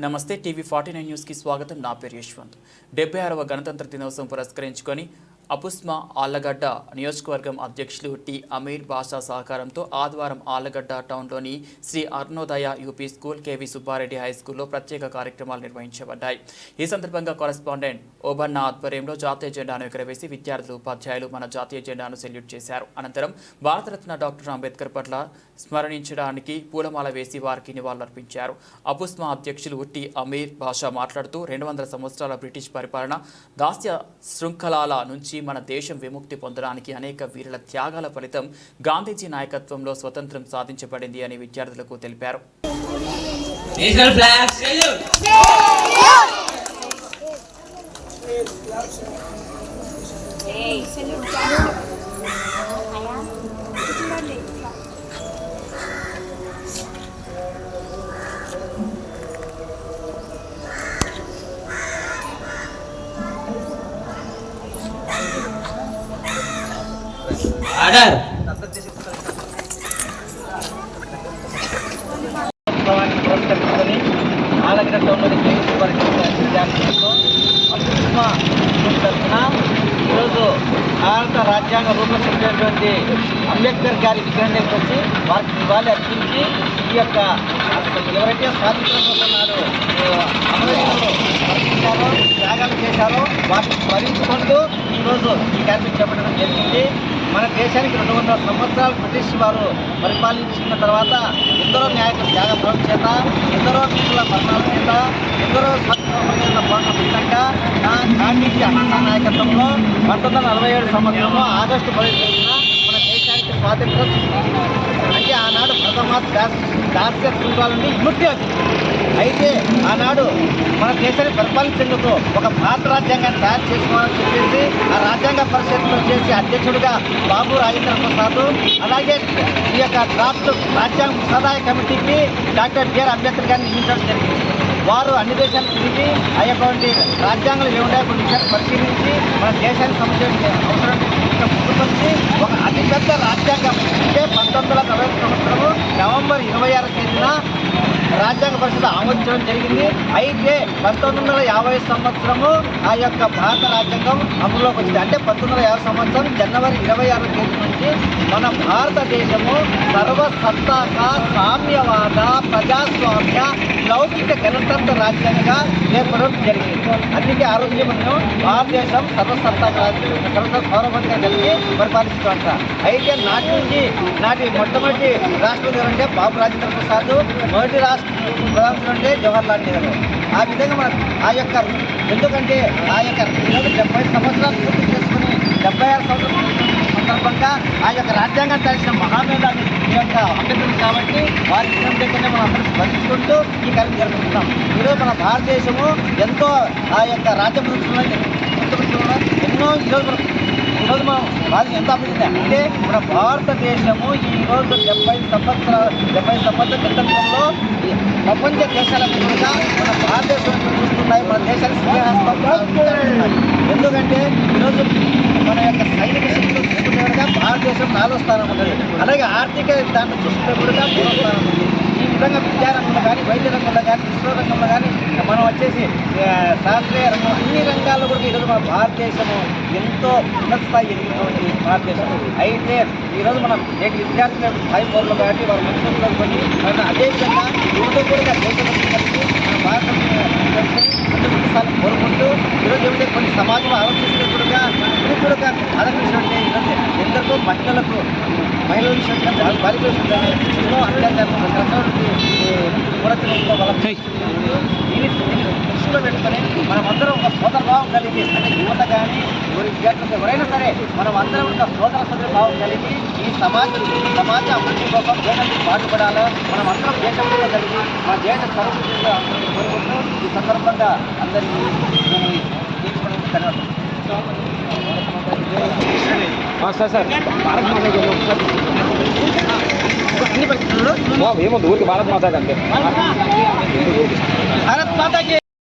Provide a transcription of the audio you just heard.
నమస్తే TV forty nine న్యూస్కి స్వాగతం. నా పేరు యశ్వంత్. డెబ్బై ఆరవ గణతంత్ర దినోత్సవం పురస్కరించుకొని అపుస్మా ఆళ్ళగడ్డ నియోజకవర్గం అధ్యక్షులు టి. అమీర్ బాషా సహకారంతో ఆదివారం Allagadda టౌన్లోని Sri Arunodaya UP school KV Subbareddy high స్కూల్లో ప్రత్యేక కార్యక్రమాలు నిర్వహించబడ్డాయి. ఈ సందర్భంగా కరెస్పాండెంట్ ఓబన్న ఆధ్వర్యంలో జాతీయ జెండాను ఎగురవేసి విద్యార్థులు ఉపాధ్యాయులు మన జాతీయ జెండాను సెల్యూట్ చేశారు. అనంతరం భారతరత్న డాక్టర్ అంబేద్కర్ పట్ల స్మరణించడానికి పూలమాల వేసి వారికి నివాళులర్పించారు. అపుస్మా అధ్యక్షులు టి. అమీర్ బాషా మాట్లాడుతూ రెండు వందల సంవత్సరాల బ్రిటిష్ పరిపాలన దాస్య శృంఖలాల నుంచి మన దేశం విముక్తి పొందడానికి అనేక వీరుల త్యాగాల ఫలితం గాంధీజీ నాయకత్వంలో స్వతంత్రం సాధించబడింది అని విద్యార్థులకు తెలిపారు. ఫ్లాగ్ ఆర్డర్ ఉత్సవాన్ని పురస్కరించుకొని తరఫున ఈరోజు భారత రాజ్యాంగ రూపొందించినటువంటి అంబేద్కర్ గారి విగ్రహం దగ్గరికి వచ్చి వారికి నివాళి అర్పించి ఈ యొక్క ఎవరైతే స్వాతంత్రం కోసం అమరవీరులు త్యాగాలు చేశారో వాటిని స్మరించుకుంటూ ఈరోజు ఈ కార్యక్రమం చేపట్టడం జరిగింది. మన దేశానికి రెండు వందల సంవత్సరాలు బ్రిటిష్ వారు పరిపాలించిన తర్వాత ఎందరో నాయకుల త్యాగం చేత ఎందరో వీరుల మరణాల చేత ఎందరో స్వచ్ఛమైన పోరాటం ఫలితంగా నా గాంధీజీ అహింసా నాయకత్వంలో పంతొమ్మిది వందల నలభై ఏడు సంవత్సరంలో ఆగస్టు పదిహేను మన దేశానికి స్వాతంత్రం అంటే ఆనాడు ప్రథమ దాస్య శృంగాల నుండి విముక్తి లభించింది అయితే ఆనాడు మన దేశాన్ని పరిపాలించేందుకు ఒక భారత రాజ్యాంగాన్ని తయారు చేసుకోవాలని చెప్పేసి ఆ రాజ్యాంగ పరిషత్ చేసి అధ్యక్షుడిగా బాబు రాజేంద్ర ప్రసాద్ అలాగే ఈ యొక్క డ్రాఫ్ట్ రాజ్యాంగ సదాయ కమిటీకి డాక్టర్ బిఆర్ అంబేద్కర్ గారిని నియమించడం జరిగింది. వారు అన్ని దేశాలు తిరిగి అయ్యేటువంటి యొక్క రాజ్యాంగాలు ఏముంటాయో కొన్ని విషయాలు పరిశీలించి మన దేశానికి సంబంధించిన అవసరం ముందుకొచ్చి ఒక అతి రాజ్యాంగం అంటే పంతొమ్మిది వందల నలభై సంవత్సరము నవంబర్ ఇరవై ఆరు తేదీన రాజ్యాంగ పరిషత్ జరిగింది. అయితే పంతొమ్మిది వందల యాభై సంవత్సరము ఆ యొక్క భారత రాజ్యాంగం అమలులోకి వచ్చింది. అంటే పంతొమ్మిది వందల యాభై సంవత్సరం జనవరి ఇరవై ఆరు తేదీ నుంచి మన భారతదేశము సర్వసత్తాక సామ్యవాద ప్రజాస్వామ్య లౌకిక గణతంత్ర రాజ్యాంగంగా ఏర్పడడం జరిగింది. అందుకే ఆ రోజు మనం భారతదేశం సర్వసత్తాక రాజ్యం సర్వ సౌరభంగా కలిగి పరిపాలిస్తుంట అయితే నాటి నుంచి నాటి మొట్టమొదటి రాష్ట్రపతి ఎవరంటే బాబు రాజేంద్ర ప్రసాద్. మొదటి రాష్ట్ర ప్రధానమంత్రి అంటే జవహర్లాల్ నెహ్రూ. ఆ విధంగా మన ఆ యొక్క ఎందుకంటే ఆ యొక్క డెబ్బై సంవత్సరాలు పూర్తి చేసుకుని డెబ్బై ఆరు సంవత్సరాలు సందర్భంగా ఆ యొక్క రాజ్యాంగం తెలిసిన మహామేధాన్ని ఈ యొక్క అంబేద్కర్ కాబట్టి వారి విషయం దగ్గరనే మనం అందరూ స్మరించుకుంటూ ఈ కార్యక్రమం జరుపుకుంటున్నాం. ఈరోజు మన భారతదేశము ఎంతో ఆ యొక్క రాజ్యాంగ ఎన్నో ఈరోజు మనం ఈరోజు మనం రాజు ఎంత అభివృద్ధి అంటే మన భారతదేశము ఈరోజు డెబ్బై సంవత్సరాల డెబ్బై సంవత్సరాల క్రితం ప్రపంచ దేశాల కూడా మన భారతదేశం చూస్తున్నాయి మన దేశానికి శ్రీహస్తం ఎందుకంటే ఈరోజు మన యొక్క సైనిక శక్తులు చూసుకునేవారుగా భారతదేశం నాలుగో స్థానం ఉంటుంది అలాగే ఆర్థిక దాన్ని చూసుకునే కూడా మూడో స్థానం ఉంది ఈ విధంగా విద్యారంగంలో కానీ వైద్య రంగంలో కానీ ఇస్రో రంగంలో కానీ మనం వచ్చేసి శాస్త్రీయ రంగం అన్ని రంగాల్లో కూడా ఈరోజు మన భారతదేశము ఎంతో ఉన్నత స్థాయి ఎదిగినటువంటి భారతదేశం. అయితే ఈరోజు మనం నేటి విద్యార్థులు స్థాయి పౌరులు కాబట్టి వారు మనసులో కొన్ని మన అదేవిధంగా యువత కూడా దేశం మన భారత ముందుకు కోరుకుంటూ ఈరోజు ఏమిటంటే కొన్ని సమాజంలో ఆలోచిస్తే కూడా ఇప్పుడు కూడా ఆలోచించినట్టే ఈరోజు ఎందరికో మహిళలకు మహిళల విషయంలో బాలి- బాలికల విషయంలో ఎన్నో వాళ్ళ దీన్ని దృష్టిలో పెట్టుకొని మనమందరం ఒక సోదర భావం కలిగి అంటే యువత కానీ విద్యార్థులు ఎవరైనా సరే మనం అందరం ఒక సోదర సోదర భావం కలిగి ఈ సమాజ సమాజ అభివృద్ధి కోసం దేశానికి పాటుపడాలో మనం అందరం దేశంలో కలిగి మన దేశ కోరుకుంటూ ఈ సందర్భంగా అందరికీ నేను తీర్చుకోవడం ధన్యవాదాలు సార్ సార్ భారత్ మాత అన్ని పరిస్థితుల్లో ఏముంది ఊరికి భారత్ మాత కంటే భారత్ మాతాకి